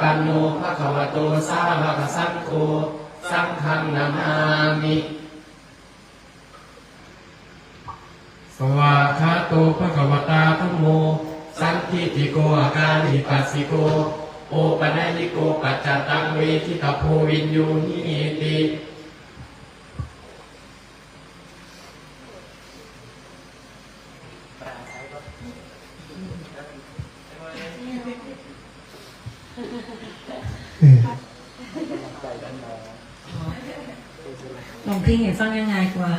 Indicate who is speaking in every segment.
Speaker 1: ปันโนภะคะวะโตสาวกสังโฆสังฆังนามามิสวาคาโตภะคะวตาธัมโม สันทิติโกอาการิปัสสิโก โอปะนะลิโกปัจจตังเวทิตาโพวินยูหิติ
Speaker 2: ลองเพลงเห็นฟังยังไงกว่า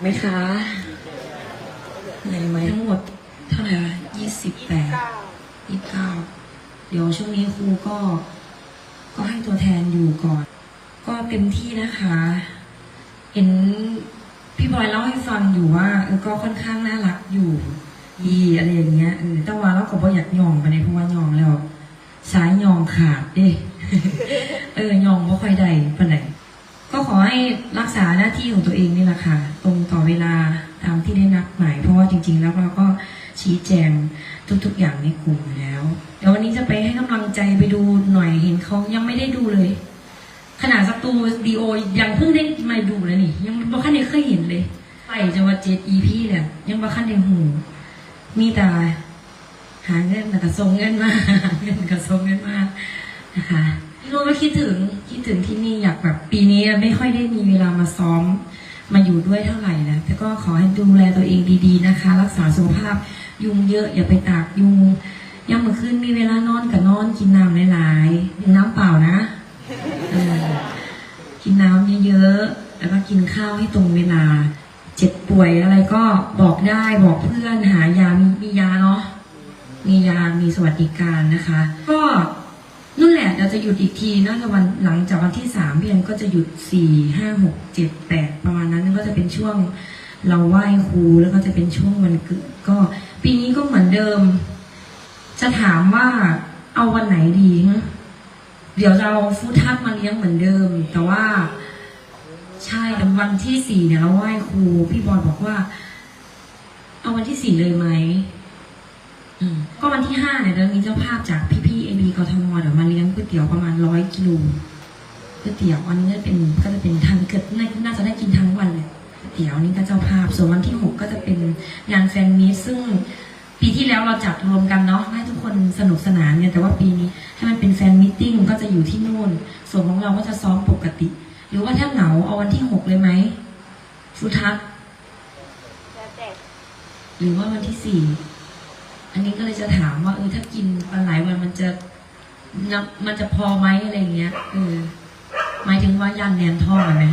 Speaker 2: ไหมคะไหนไหมทั้งหมดเท่าไหร่ยี่สิบแปดยี่สิบเก้าเดี๋ยวช่วงนี้ครูก็ ก็ให้ตัวแทนอยู่ก่อน ก็เต็มที่นะคะ เห็นพี่บอยเล่าให้ฟังอยู่ว่าก็ค่อนข้างน่ารักอยู่ ดีอะไรอย่างเงี้ยเออแต่ว่าเราก็บ่อยากยองไปในเพราะว่ายองแล้วสายยองขาดเด้เออยองบ่ค่อยได้ปานไหนก็ขอให้รักษาหน้าที่ของตัวเองนี่แหละค่ะ ตรงต่อเวลาตามที่ได้นัดหมาย เพราะว่าจริง ๆ แล้วเราก็ชี้แจงทุก ๆ อย่างในกลุ่มอยู่แล้วเดี๋ยววันนี้จะไปให้กำลังใจไปดูหน่อยเห็นเขายังไม่ได้ดูเลย ขนาดสตูดีโอยังเพิ่งได้มาดูเลยนี่ ยังบ่คันได้เคยเห็นเลยไปจะว่าเจ็ดอีพีเนี่ยยังบ่คันได้หู มีแต่หาเงินแต่กระทรงเงินมาหาเงินกระทรงเงินมานะคะพี่โน้ก็คิดถึงคิดถึงที่นี่อยากแบบปีนี้ไม่ค่อยได้มีเวลามาซ้อมมาอยู่ด้วยเท่าไหร่นะแต่ก็ขอให้ดูแลตัวเองดีๆนะคะ รักษาสุขภาพยุงเยอะอย่าไปตากยุงยามเมื่อคืนมีเวลานอนกับนอนกินน้ำหลายๆน้ำเปล่านะกินน้ำเยอะๆแล้วก็กินข้าวให้ตรงเวลา เจ็บป่วยอะไรก็บอกได้บอกเพื่อนหายา มีมียาเนาะมียามีสวัสดิการนะคะ ก็นั่นแหละเราจะหยุดอีกทีน่าจะวันหลังจากวันที่สามเพี่แอนก็จะหยุดสี่ห้าหกเจ็ดแปดประมาณนั้นก็จะเป็นช่วงเราไหว้ครูแล้วก็จะเป็นช่วงวันเกิดก็ ปีนี้ก็เหมือนเดิม จะถามว่าเอาวันไหนดีฮะเดี๋ยวเราฟู้ดทักมาเลี้ยงเหมือนเดิม แต่ว่า ใช่แต่วันที่สี่เนี่ยเราไหว้ครู พี่บอยบอกว่า เอาวันที่สี่เลยไหมก็วันที่ห้าเนี่ยเรามีเจ้าภาพจากพี่ๆเอบีกทมเดี๋ยวมาเลี้ยงก๋วยเตี๋ยวประมาณร้อยกิโลก๋วยเตี๋ยววันนี้จะเป็นก็จะเป็นทานเกิดน่าจะได้กินทั้งวันเลยก๋วยเตี๋ยวนี่ก็เจ้าภาพ ส่วนวันที่หกก็จะเป็นงานแฟนมีตซึ่งปีที่แล้วเราจัดรวมกันเนาะให้ทุกคนสนุกสนานเนี่ยแต่ว่าปีนี้ให้มันเป็นแฟนมิทติ้งก็จะอยู่ที่นู่น ส่วนของเราก็จะซ้อมปกติ หรือว่าถ้าเหงาเอาวันที่หกเลยไหมฟูทัก
Speaker 3: แล้วแต่
Speaker 2: หรือว่าวันที่สี่อันนี้ก็เลยจะถามว่าเออถ้ากินมาหลายวันมันจะนับมันจะพอไหมอะไรอย่างเงี้ยเออหมายถึงว่ายันแนนท่อไหม